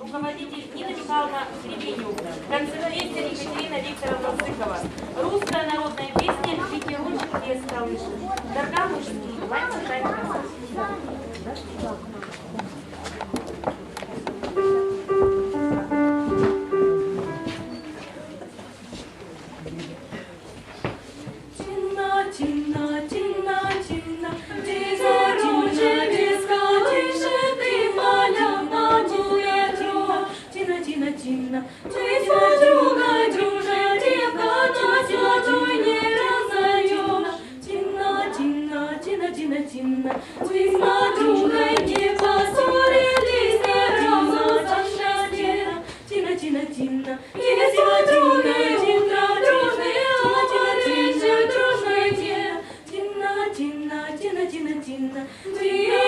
руководитель Нина Михайловна Гребенюк, концертмейстер Екатерина Викторовна Зыкова, русская народная песня «Ветерочек без колышек», Дарга мужские, мать тина, тина, тина, тина, друга, дружа, девка, Настя, твой не разойдешь. Тина, тина, тина, тина, тина, ты с подругой не поссорились, не разошлись, Тина, тина, тина, тина, не с подругой, Тина, дружный, а тише, дружный, Тина, тина, тина, тина, тина, тина,